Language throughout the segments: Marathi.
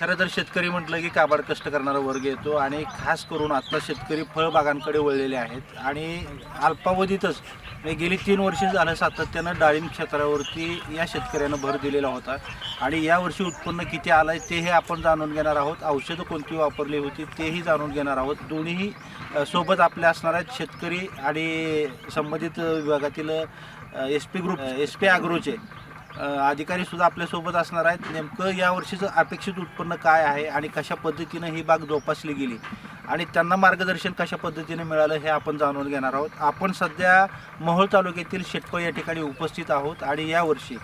खरं तर शेतकरी म्हटलं की काबाड कष्ट करणारा वर्ग येतो आणि खास करून आता शेतकरी फळबागांकडे वळलेले आहेत. आणि अल्पावधीतच म्हणजे गेली तीन वर्ष झालं सातत्यानं डाळिंब क्षेत्रावरती या शेतकऱ्यानं भर दिलेला होता. आणि यावर्षी उत्पन्न किती आलं आहे तेही आपण जाणून घेणार आहोत. औषधं कोणती वापरली होती तेही जाणून घेणार आहोत. दोन्हीही सोबत आपल्या असणार आहेत शेतकरी आणि संबंधित विभागातील S P group S P आग्रोचे. अधिकारी सुद्धा आपल्यासोबत असणार आहेत. नेमकं या वर्षीचं अपेक्षित उत्पन्न काय आहे आणि कशा पद्धतीनं ही बाग जोपासली गेली आणि त्यांना मार्गदर्शन कशा पद्धतीने मिळालं हे आपण जाणून घेणार आहोत. आपण सध्या मोहोळ तालुक्यातील शेतकरी या ठिकाणी उपस्थित आहोत आणि यावर्षी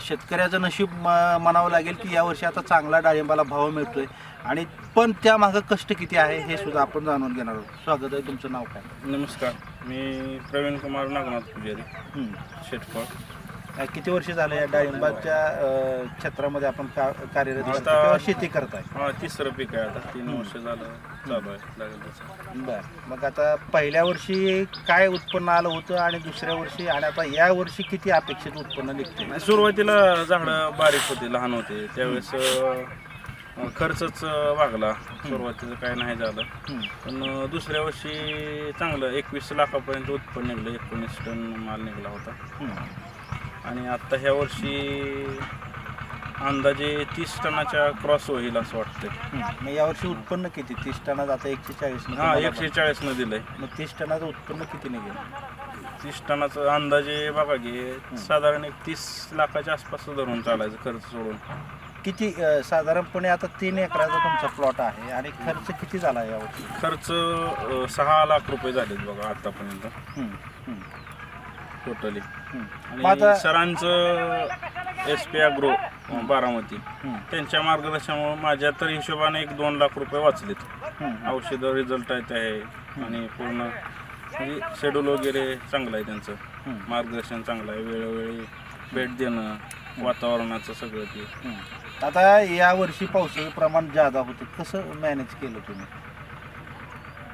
शेतकऱ्याचं नशीब म म्हणावं लागेल की यावर्षी आता चांगला डाळिंबाला भाव मिळतोय आणि पण त्यामागं कष्ट किती आहे हे सुद्धा आपण जाणून घेणार आहोत. स्वागत आहे तुमचं नाव काय? नमस्कार. मी प्रवीण कुमार नागनाथ पुजारी हं. किती वर्ष झालं या डाळिंबाच्या अ, क्षेत्रामध्ये आपण का कार्यरत आता- किंवा शेती करताय? हा तिसरं पीक आहे आता. तीन वर्ष झालं चालू आहे लागेल त्याचं बर. मग आता पहिल्या वर्षी काय उत्पन्न आलं होतं आणि दुसऱ्या वर्षी आणि आता या वर्षी किती अपेक्षित उत्पन्न निघते नाही, सुरुवातीला झाडं बारीक होते लहान होते. त्यावेळेस अं, खर्चच अं, वागला. सुरुवातीचं काय नाही झालं. हं. पण अं, दुसऱ्या वर्षी चांगलं एकवीस लाखापर्यंत उत्पन्न निघलं. एकोणीस टन माल निघाला होता. हं. आणि आत्ता ह्या वर्षी अंदाजे तीस टनाच्या क्रॉस होईल असं वाटतंय. हं. मग यावर्षी उत्पन्न किती? तीस टनात आता एकशे चाळीस हा एकशे चाळीसनं दिलंय. मग तीस टनाचं उत्पन्न किती निघेल? तीस टनाचं अंदाजे बघा की साधारण एक तीस लाखाच्या आसपास धरून चालायचं खर्च सोडून. किती अ, साधारणपणे आता तीन एकराचा तुमचा प्लॉट आहे आणि खर्च किती झाला यावर्षी खर्च अं, सहा लाख रुपये झालेत बघा आतापर्यंत. टोटली आणि सरांचं एस पी अग्रो बारामती. त्यांच्या मार्गदर्शनामुळे माझ्या तर हिशोबाने एक दोन लाख रुपये वाचलेत. औषधं रिझल्ट आहेत आहे आणि पूर्ण म्हणजे शेड्यूल वगैरे चांगलं आहे त्यांचं. मार्गदर्शन चांगलं आहे. वेळोवेळी भेट देणं वातावरणाचं सगळं ते. आता या वर्षी पावसाचं प्रमाण जादा होतं कसं मॅनेज केलं तुम्ही?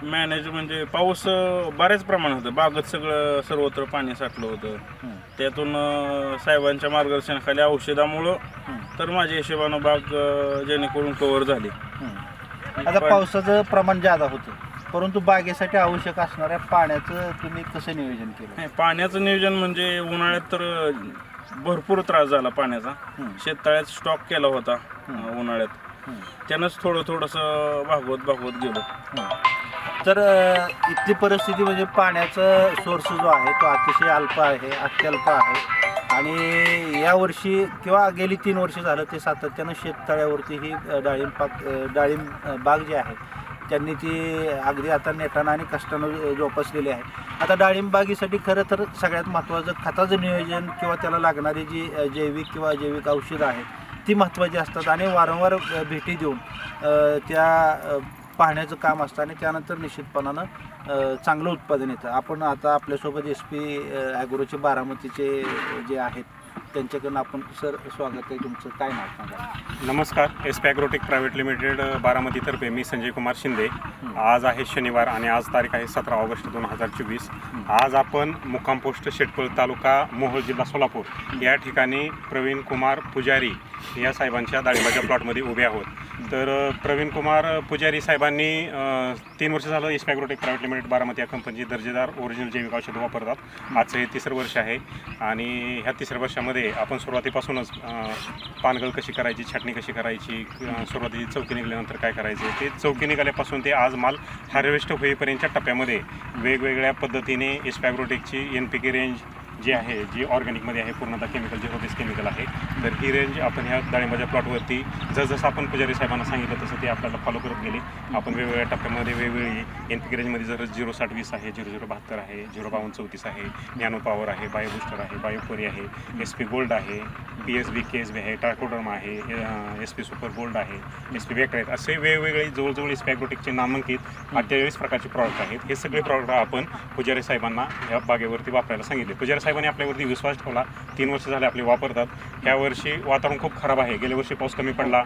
मॅनेज म्हणजे पाऊस बऱ्याच प्रमाणात होतं बागत सगळं सर्वत्र पाणी साठलं होतं. त्यातून साहेबांच्या मार्गदर्शनाखाली औषधामुळं. तर माझ्या हिशोबानं बाग जेणेकरून कव्हर झाली. आता पावसाचं प्रमाण जादा होतं परंतु बागेसाठी आवश्यक असणाऱ्या पाण्याचं तुम्ही कसं नियोजन केलं पाण्याचं नियोजन म्हणजे उन्हाळ्यात तर भरपूर त्रास झाला पाण्याचा. शेततळ्यात स्टॉक केला होता उन्हाळ्यात. त्यानंच थोडं थोडंसं भागवत भागवत गेलो. तर इथली परिस्थिती म्हणजे पाण्याचा सोर्स जो आहे तो अतिशय अल्प आहे अत्यल्प आहे. आणि यावर्षी किंवा गेली तीन वर्ष झालं ते सातत्यानं शेततळ्यावरती ही डाळिंब पाक डाळिंब बाग जी आहे त्यांनी ती अगदी आता नेटानं आणि कष्टानं जोपासलेली आहे. आता डाळिंब बागेसाठी खरं तर सगळ्यात महत्त्वाचं खताचं नियोजन किंवा त्याला लागणारी जी जैविक किंवा जैविक औषधं आहेत ती महत्त्वाची असतात. आणि वारंवार भेटी देऊन त्या पाहण्याचं काम असतं आणि त्यानंतर निश्चितपणानं चांगलं उत्पादन येतं. आपण आता आपल्यासोबत एस पी ॲग्रोचे बारामतीचे जे आहेत त्यांच्याकडून आपण सर स्वागत आहे तुमचं. काय नाव सांगा? नमस्कार. एस पॅग्रोटेक प्रायव्हेट लिमिटेड बारामतीतर्फे मी संजय कुमार शिंदे. आज आहे शनिवार आणि आज तारीख आहे सतरा ऑगस्ट दोन हजार चोवीस. आज आपण मुक्काम पोस्ट शेटपळ तालुका मोहोळ जिल्हा सोलापूर या ठिकाणी प्रवीण कुमार पुजारी या साहेबांच्या डाळिंबाच्या प्लॉटमध्ये उभे आहोत. तर प्रवीण कुमार पुजारी साहेबांनी तीन वर्ष झालं एस पॅग्रोटेक प्रायव्हेट लिमिटेड बारामती या कंपनीची दर्जेदार ओरिजिनल जैविक औषधं वापरतात. आजचं हे तिसरं वर्ष आहे आणि ह्या तिसऱ्या वर्षामध्ये आपण सुरुवातीपासूनच पानगळ कशी करायची छाटणी कशी करायची सुरुवातीची चौकी निघाल्यानंतर काय करायचे ते चौकी निघाल्यापासून ते आज माल हार्वेस्ट होईपर्यंतच्या टप्प्यामध्ये वेगवेगळ्या पद्धतीने एस्पॅग्रोटेकची एन पी के रेंज जी आहे जी ऑर्गॅनिकमध्ये आहे पूर्णतः केमिकल झिरो होतेच केमिकल आहे. तर ही रेंज आपण ह्या डाळिंबाच्या प्लॉटवरती जसजसं आपण पुजारी साहेबांना सांगितलं तसं ते आपल्याला फॉलो करत गेले. आपण वेगवेगळ्या टप्प्यामध्ये वेगवेगळी एन पी रेंजमध्ये जर झिरो साठ वीस आहे झिरो झिरो बहात्तर आहे झिरो बावन्न चौतीस आहे नॅनो पॉवर आहे बायो बुस्टर आहे बायोपोरी आहे एस पी गोल्ड आहे P S B K S B आहे ट्रायकोडर्म आहे एस पी सुपर गोल्ड आहे एस पी वेक्टर आहेत. असे वेगवेगळे जवळजवळ एस पॅग्रोटिकचे नामांकित अठ्ठेचाळीस प्रकारचे प्रॉडक्ट आहेत. हे सगळे प्रॉडक्ट आपण पुजारी साहेबांना ह्या बागेवरती वापरायला सांगितले. पुजारी साहेबांनी आपल्यावरती विश्वास ठेवला. तीन वर्ष झाले आपले वापरतात. ह्या वर्षी वातावरण खूप खराब आहे. गेल्या वर्षी पाऊस कमी पडला.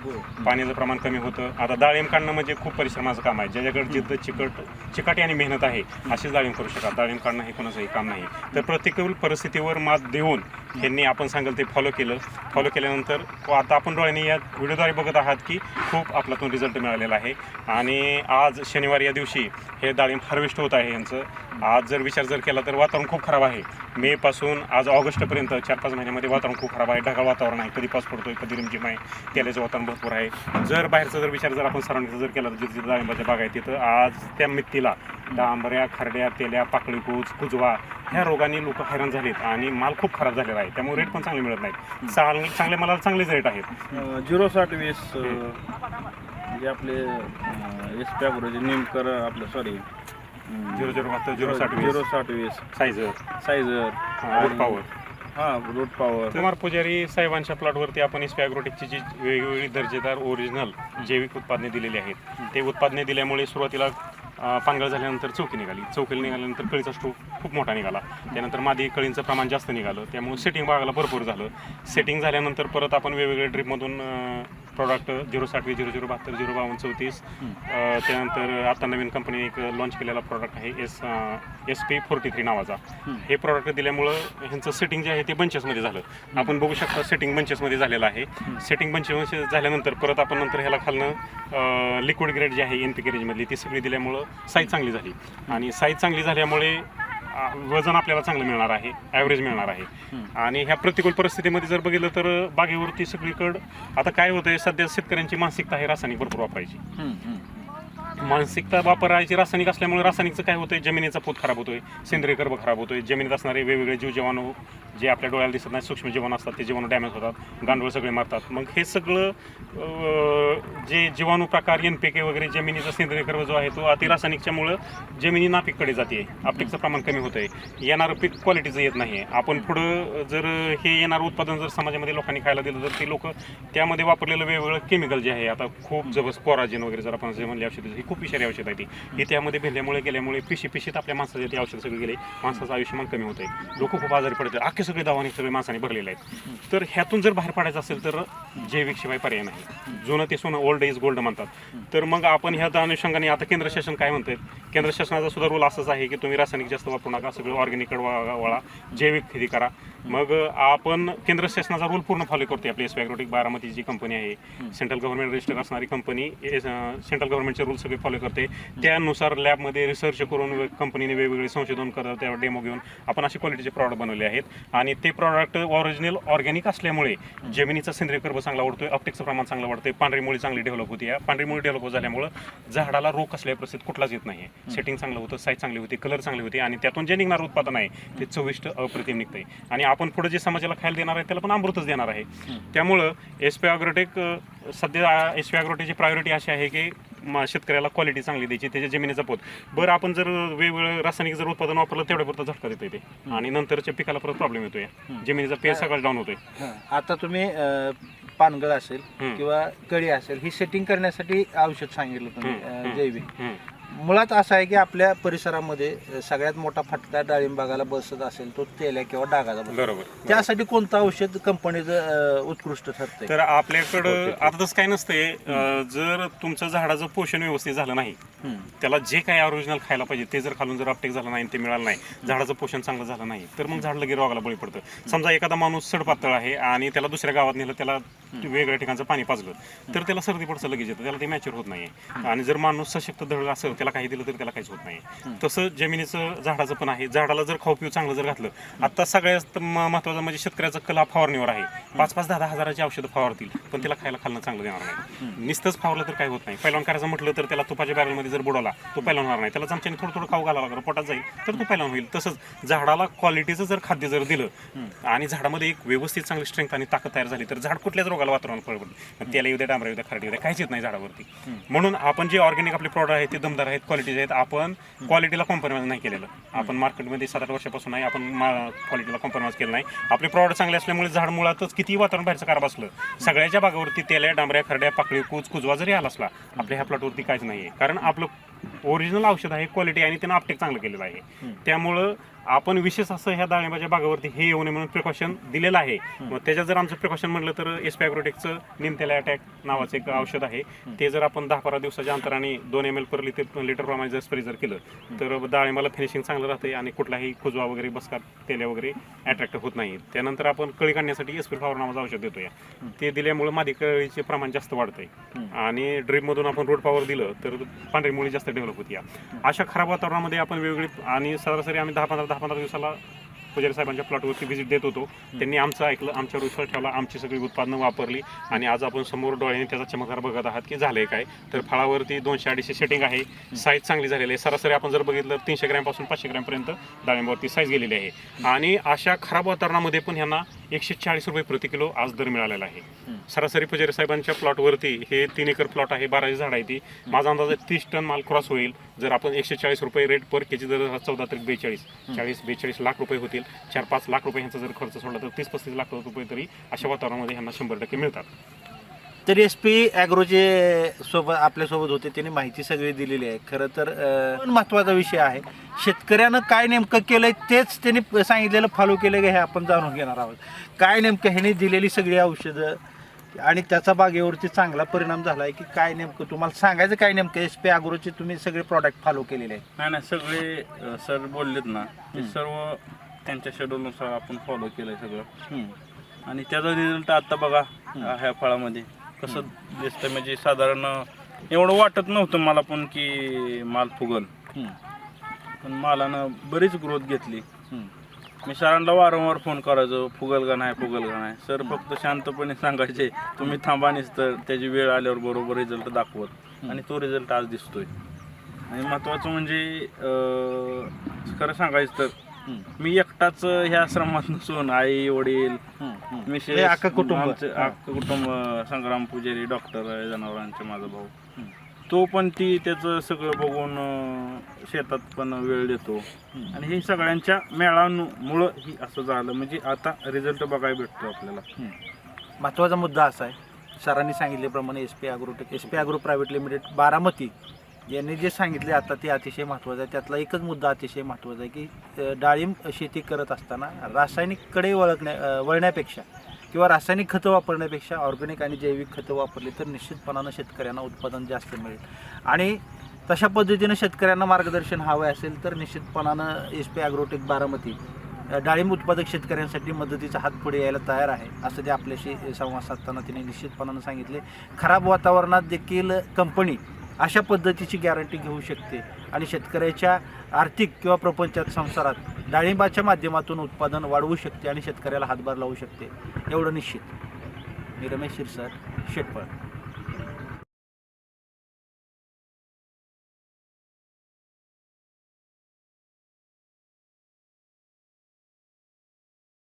पाण्याचं प्रमाण कमी होतं. आता डाळिंब काढणं म्हणजे खूप परिश्रमाचं काम आहे. ज्याच्याकडे जिद्द चिकट चिकाटी आणि मेहनत आहे अशीच डाळिंब करू शकतात. डाळिंब काढणं हे कोणाचंही काम नाही. तर प्रतिकूल परिस्थितीवर मात देऊन ह्यांनी आपण सांगेल ते फॉलो केलं. फॉलो केल्यानंतर आता आपण डोळ्यांनी या व्हिडिओद्वारे बघत आहात की खूप आपल्यातून रिझल्ट मिळालेला आहे. आणि आज शनिवार या दिवशी हे डाळिंब हार्वेस्ट होत आहे यांचं. आज जर विचार जर केला तर वातावरण खूप खराब आहे. मे पासून आज ऑगस्टपर्यंत चार पाच महिन्यामध्ये वातावरण खूप खराब आहे. ढगाळ वातावरण आहे. कधी पाऊस पडतोय कधी रिमझिम आहे. तेलाचं वातावरण भरपूर आहे. जर बाहेरचा जर विचार जर आपण सरांचा जर केला तर जिथे डाळिंबाच्या बाग आहे तिथं आज त्या मित्तीला डांबऱ्या खरड्या तेल्या पाकळीकूज कुजवा ह्या रोगाने लोक हैराण झालेत आणि माल खूप खराब झालेला आहे. त्यामुळे रेट पण चांगले मिळत नाहीत. चांगले चांगले मला चांगलेच रेट आहेत. झिरो साठ वीस जे आपले एस पी नेमकर आपलं सॉरी झिरो झिरो बहात्तर झिरो साठ झिरो साठ वीस. सायझर सायझर वूड पॉवर हां रूट पॉवर कुमार पुजारी साहेबांच्या प्लॉटवरती आपण एस ॲग्रोटेकची जी वेगवेगळी दर्जेदार ओरिजिनल जैविक उत्पादने दिलेली आहेत ते उत्पादने दिल्यामुळे सुरुवातीला अं, पानगळ झाल्यानंतर चौकी निघाली. चौकी निघाल्यानंतर कळीचा स्टोक खूप मोठा निघाला. त्यानंतर मादी कळींचं प्रमाण जास्त निघालं. त्यामुळे सेटिंग भागाला भरपूर झालं. सेटिंग झाल्यानंतर परत आपण वेगवेगळ्या ड्रीपमधून प्रॉडक्ट झिरो साठ वीस झिरो झिरो बहात्तर झिरो बावन्न चौतीस. त्यानंतर आता नवीन कंपनी एक लॉन्च केलेला प्रॉडक्ट आहे S S P forty three नावाचा. हे प्रॉडक्ट दिल्यामुळं ह्यांचं सेटिंग जे आहे ते बंचेसमध्ये झालं. आपण बघू शकता सेटिंग बंचेसमध्ये झालेलं आहे. सेटिंग बंचेस झाल्यानंतर परत आपण नंतर ह्याला खालनं लिक्विड ग्रेड जे आहे एन पी मधली ती सगळी दिल्यामुळं साईज चांगली झाली. आणि साईज चांगली झाल्यामुळे वजन आपल्याला चांगलं मिळणार आहे ॲव्हरेज मिळणार आहे. आणि ह्या प्रतिकूल परिस्थितीमध्ये जर बघितलं तर बागेवरती सगळीकडं आता काय होतंय सध्या शेतकऱ्यांची मानसिकता आहे रासायनिक भरपूर वापरायची. मानसिकता वापरायची रासायनिक असल्यामुळे रासायनिकचं काय होतंय? जमिनीचा पोत खराब होतोय सेंद्रिय कर्ब खराब होतोय जमिनीत असणारे वेगवेगळे जीव जीवाणू जे आपल्या डोळ्याला दिसत नाही सूक्ष्म जीवन असतात ते जीवाणू डॅमेज होतात गांडूळ सगळे मारतात. मग हे सगळं जे जीवाणू प्रकार एन पी के वगैरे जमिनीचा सेंद्रिय कर्ब जो आहे तो अति रासायनिकच्यामुळं जमिनी नापीककडे जाते आपटिकचं प्रमाण कमी होतंय. येणारं पीक क्वालिटीचं येत नाही आपण पुढं जर हे येणारं उत्पादन जर समाजामध्ये लोकांनी खायला दिलं तर ते लोक त्यामध्ये वापरलेलं वेगवेगळं केमिकल जे आहे आता खूप जबरदस्त कोराजिन वगैरे जर आपण जे म्हणले औषधं खूप विषारी औषध आहे ती. त्यामध्ये भेल्यामुळे गेल्यामुळे पिशी पिशीत आपल्या माणसाचे ते औषध सगळे गेले. माणसाचं आयुष्यमान कमी होत आहे लोक खूप आजारी पडतात. अख्खे सगळे दवाने सगळे माणसाने भरलेले आहेत. तर ह्यातून जर बाहेर पडायचं असेल तर जैविक शिवाय पर्याय नाही. जुनं ते सोनं ओल्ड इज गोल्ड म्हणतात. तर मग आपण ह्या अनुषंगाने आता केंद्र शासन काय म्हणतंय? केंद्र शासनाचा सुद्धा रोल असाच आहे की तुम्ही रासायनिक जास्त वापरू नका सगळं ऑर्गॅनिक वळा जैविक खरेदी करा. मग आपण केंद्र शासनाचा रोल पूर्ण फॉलो करतोय. आपली एसपॅग्रोटिक बारामती जी कंपनी आहे सेंट्रल गव्हर्नमेंट रजिस्टर असणारी कंपनी सेंट्रल गव्हर्नमेंटचे रूल सगळे फॉलो करते. त्यानुसार लॅबमध्ये रिसर्च करून कंपनीने वेगवेगळे संशोधन करत त्यावर डेमो घेऊन आपण असे क्वालिटीचे प्रॉडक्ट बनवले आहेत. आणि ते प्रॉडक्ट ओरिजिनल ऑर्गॅनिक असल्यामुळे जमिनीचा सेंद्रिय कर्ब चांगला वाढतोय अपटेकचं प्रमाण चांगलं वाढतंय पांढरी मुळी चांगली डेव्हलप होती या पांढरी मुळी डेव्हलप झाल्यामुळं झाडाला रोग कसल्या परिस्थितीत कुठलाच येत नाही सेटिंग चांगलं होतं साईज चांगली होती कलर चांगली होती आणि त्यातून जे निघणारं उत्पादन आहे ते चविष्ट अप्रतिम निघतंय. आणि आपण पुढे जे समाजाला खायला देणार आहे त्याला पण अमृतच देणार आहे. त्यामुळं एस पी अॅग्रोटेक सध्या एस पी अॅग्रोटेकची प्रायोरिटी अशी आहे की शेतकऱ्याला क्वालिटी चांगली द्यायची त्याच्या जमिनीचा पोत. बरं आपण जर वेगवेगळं रासायनिक जर उत्पादन वापरलं तेवढ्या पुरतं झटका देतं ते. आणि नंतरच्या पिकाला परत प्रॉब्लेम येतोय. जमिनीचा पेज सगळं डाऊन होतोय. आता तुम्ही पानगळ असेल. किंवा कळी असेल ही सेटिंग करण्यासाठी औषध सांगितलं तुम्ही. जैविक. मुळात असं आहे की आपल्या परिसरामध्ये सगळ्यात मोठा फटका डाळिंबागाला बसत असेल तो तेल्या किंवा डागाचा बसतो. बरोबर त्यासाठी कोणतं औषध कंपनीचं उत्कृष्ट ठरतंय? तर आपल्याकडं आता तसं काय नसतंय जर तुमचं झाडाचं पोषण व्यवस्थित झालं नाही हं. त्याला जे काही ओरिजिनल खायला पाहिजे ते जर खालून जर अपटेक झालं नाही ते मिळालं नाही झाडाचं पोषण चांगलं झालं नाही तर मग झाड लगेच रोगाला बळी पडतं. समजा एखादा माणूस सडपातळ आहे आणि त्याला दुसऱ्या गावात नेलं त्याला वेगळ्या ठिकाणचं पाणी पाजलं तर त्याला सर्दी पडचं लगेच येतं त्याला ते मॅच्युअर होत नाही आणि जर माणूस सशक्त धड असेल त्याला काही दिलं तरी त्याला काहीच होत नाही तसं जमिनीचं झाडाचं पण आहे. झाडाला जर खाऊ पिऊ चांगलं जर घातलं आता सगळ्यात म- महत्त्वाचं म्हणजे शेतकऱ्याचा कला फवारणीवर आहे. पाच पाच दहा दहा हजाराची औषधं फवारतील पण त्याला खायला खाल्लं चांगलं देणार नाही. नुसतंच फावलं तर काय होत नाही. पहिलवान करायचं म्हटलं तर त्याला तुपाच्या बॅरलमध्ये जर बुडाला तो पहिलवान होणार नाही. त्याला चमच्याने थोडं थोडं खाऊ घालावं लागलं पोटात जाईल तर तो पहिलवान होईल. तसंच झाडाला क्वालिटीचं जर खाद्य जर दिलं आणि झाडामध्ये एक व्यवस्थित चांगली स्ट्रेंथ आणि ताकद तयार झाली तर झाड कुठल्याच रोगाला वातावरण फळ पडलं त्याला उद्या डांबरा उद्या खराटी द्या काहीच येत नाही झाडावरती. म्हणून आपण जे ऑर्गॅनिक आपले प्रॉडक्ट आहेत ते दमदार आहेत क्वालिटीचे आहेत आपण क्वालिटीला कॉम्प्रोमाइज नाही केलेलं. आपण मार्केटमध्ये सात आठ वर्षापासून नाही आपण क्वालिटीला कॉम्प्रोमाइज केलं नाही. आपले प्रॉडक्ट चांगले असल्यामुळे झाड मुळातच किती वातावरण बाहेरचं कार असलं सगळ्याच्या भागावरती तेल्या डांबऱ्या खरड्या पाकळी कुज कुजवा जरी आला असला आपल्या ह्या प्लॉटवरती काहीच नाही आहे कारण आपलं ओरिजिनल औषध आहे क्वालिटी आणि त्यानं अपटेक चांगलं केलेलं आहे. त्यामुळं आपण विशेष असं ह्या डाळिंबाच्या बागावरती हे येऊ नये म्हणून प्रिकॉशन दिलेलं आहे. मग त्याच्यात जर आमचं प्रिकॉशन म्हटलं तर एस्पॅग्रोटेकचं निमतेला अटॅक नावाचं एक औषध आहे. ते जर आपण दहा बारा दिवसाच्या अंतराने दोन M L per litre litre प्रमाणे जर स्प्रे जर केलं तर डाळिंबाला फिनिशिंग चांगलं राहते आणि कुठलाही खुजवा वगैरे बसका तेल्या वगैरे अट्रॅक्ट होत नाही. त्यानंतर आपण कळी काढण्यासाठी एस्प्रे फ्लॉवर नावाचं औषध देतो या ते दिल्यामुळे मादी कळीचे प्रमाण जास्त वाढतंय. आणि ड्रीपमधून आपण रोड पॉवर दिलं तर पांढरी मुळी जास्त डेव्हलप होती या. अशा खराब वातावरणामध्ये आपण वेगवेगळी आणि सरासरी आम्ही दहा पंधरा दहा पंधरा दिवसाला पुजारी साहेबांच्या प्लॉटवरती व्हिजिट देत होतो. त्यांनी आमचं ऐकलं आमच्यावर विश्वास ठेवला आमची सगळी उत्पादनं वापरली आणि आज आपण समोर डोळ्याने त्याचा चमत्कार बघत आहात की झालंय काय. तर फळावरती दोनशे अडीचशे सेटिंग आहे. साईज चांगली झालेली आहे. सरासरी आपण जर बघितलं तीनशे ग्रॅमपासून पाचशे ग्रॅमपर्यंत डाळिंबावरती साईज गेलेली आहे. आणि अशा खराब वातावरणामध्ये पण ह्यांना एकशे चाळीस रुपये प्रति किलो आज दर मिळालेला आहे. सरासरी पुजारी साहेबांच्या प्लॉटवरती हे तीन एकर प्लॉट आहे बाराशे झाड आहे ती. माझा अंदाज तीस टन माल क्रॉस होईल. जर आपण एकशे चाळीस रुपये रेट पर केजी जर चौदा तरी बेचाळीस. चाळीस बेचाळीस लाख रुपये होतील. चार पाच लाख रुपये ह्यांचा जर खर्च सोडला तर तीस पस्तीस लाख रुपये तरी अशा वातावरणामध्ये ह्यांना शंभर टक्के मिळतात. तर एस पी ॲग्रोचे सोबत आपल्यासोबत होते त्यांनी माहिती सगळी दिलेली आहे. खरं तर महत्त्वाचा विषय आहे. शेतकऱ्यानं काय नेमकं केलंय तेच त्यांनी सांगितलेलं फॉलो केलं हे आपण जाणून घेणार आहोत. काय नेमकं ह्याने दिलेली सगळी औषधं आणि त्याचा बागेवरती चांगला परिणाम झाला आहे की काय नेमकं? तुम्हाला सांगायचं काय नेमकं एस पी ॲग्रोचे तुम्ही सगळे प्रॉडक्ट फॉलो केलेले आहेत? नाही नाही सगळे सर बोललेत ना ते सर्व त्यांच्या शेड्यूलनुसार आपण फॉलो केलंय सगळं. हम्म. आणि त्याचा रिझल्ट आता बघा ह्या फळामध्ये. कसं दिसतं म्हणजे साधारण एवढं वाटत नव्हतं मला पण की माल फुगल. पण मालानं बरीच ग्रोथ घेतली. मी सरांना वारंवार फोन करायचो फुगल का नाही फुगल का नाही. सर फक्त शांतपणे सांगायचे तुम्ही थांबानीच तर त्याची वेळ आल्यावर बरोबर रिझल्ट दाखवत. आणि तो रिझल्ट आज दिसतोय. आणि महत्त्वाचं म्हणजे खरं सांगायचं तर. मी एकटाच ह्या आश्रमात नसून आई वडील. मिसेस हे अख्खं कुटुंब आमचं. अख्खं कुटुंब संग्राम पुजारी डॉक्टर आहे जनावरांचे माझा भाऊ. तो पण ती त्याचं सगळं बघून अं, शेतात पण वेळ देतो. आणि हे सगळ्यांच्या मेळामुळं ही असं झालं म्हणजे आता रिझल्ट बघायला भेटतो आपल्याला महत्त्वाचा मुद्दा असा आहे सरांनी सांगितल्याप्रमाणे S P agrotech S P agro private limited Baramati यांनी जे सांगितले आता ते अतिशय महत्त्वाचं आहे. त्यातला एकच मुद्दा अतिशय महत्त्वाचा आहे की डाळिंब शेती करत असताना रासायनिककडे वळकण्या वळण्यापेक्षा किंवा रासायनिक खतं वापरण्यापेक्षा ऑर्गॅनिक आणि जैविक खतं वापरली तर निश्चितपणानं शेतकऱ्यांना उत्पादन जास्त मिळेल. आणि तशा पद्धतीनं शेतकऱ्यांना मार्गदर्शन हवं असेल तर निश्चितपणानं एस पी ॲग्रोटेक बारामती डाळिंब उत्पादक शेतकऱ्यांसाठी मदतीचा हात पुढे यायला तयार आहे असं ते आपल्याशी संवाद साधताना तिने निश्चितपणानं सांगितले. खराब वातावरणात देखील कंपनी अशा पद्धतीची गॅरंटी घेऊ शकते. आणि शेतकऱ्याच्या आर्थिक किंवा प्रपंचात संसारात डाळिंबाच्या माध्यमातून उत्पादन वाढवू शकते आणि शेतकऱ्याला हातभार लावू शकते. एवढं निश्चित. मी रमेश शिरसाट शेटपळ